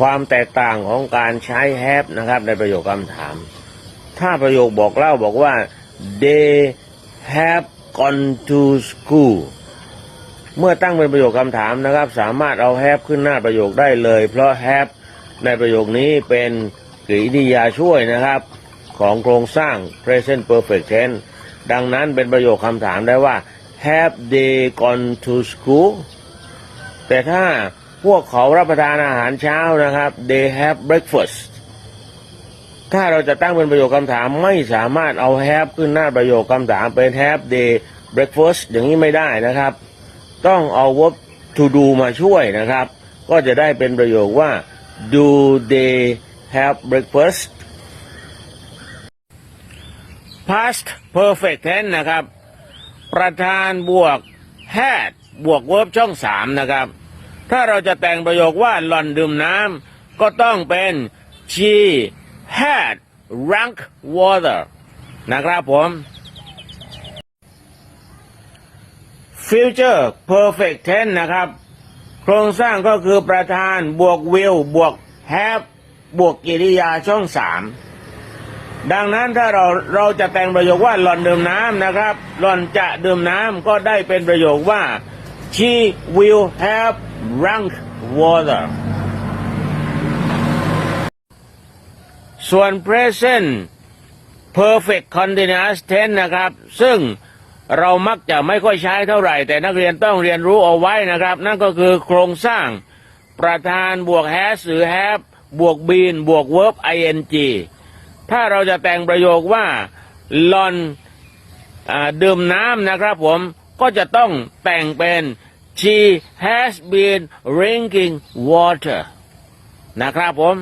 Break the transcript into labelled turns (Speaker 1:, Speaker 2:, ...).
Speaker 1: ความแตกต่างของการใช้ have นะครับ ในประโยคคำถาม ถ้าประโยคบอกเล่าบอกว่า they have gone to school เมื่อตั้งเป็นประโยคคำถามนะครับ สามารถเอา have ขึ้นหน้าประโยคได้เลย เพราะ have ในประโยคนี้เป็นกริยาช่วยนะครับ ของโครงสร้าง present perfect tense ดังนั้นเป็นประโยคคำถามได้ว่า have they gone to school แต่ถ้า พวกเขารับประทานอาหารเช้านะครับ they have breakfast ถ้าเราจะตั้งเป็นประโยคคำถามไม่สามารถเอา have ขึ้นหน้าประโยคคำถามเป็น have they breakfast อย่างนี้ไม่ได้นะครับ ต้องเอา verb to do มาช่วยนะครับ ก็จะได้เป็นประโยคว่า do they have breakfast past perfect tense นะครับ ประธานบวก had บวก verb ช่องสามนะครับ ถ้าเราจะแต่งประโยคว่าหล่อนดื่มน้ำก็ต้องเป็น she had drunk water นะครับผม future perfect tense นะครับ โครงสร้างก็คือประธานบวก will บวก have บวกกิริยาช่องสามดังนั้นถ้าเราเราจะแต่งประโยคว่าหล่อนดื่มน้ำนะครับ หล่อนจะดื่มน้ำก็ได้เป็นประโยคว่า she will have drunk water ส่วน present perfect continuous tense นะครับ ซึ่งเรามักจะไม่ค่อยใช้เท่าไหร่ แต่นักเรียนต้องเรียนรู้เอาไว้นะครับ นั่นก็คือโครงสร้างประธานบวก has หรือ have บวก been บวก verb ing ถ้าเราจะแต่งประโยคว่าลอนดื่มน้ำนะครับผม ก็จะต้องแต่งเป็น she has been drinking water นะครับผม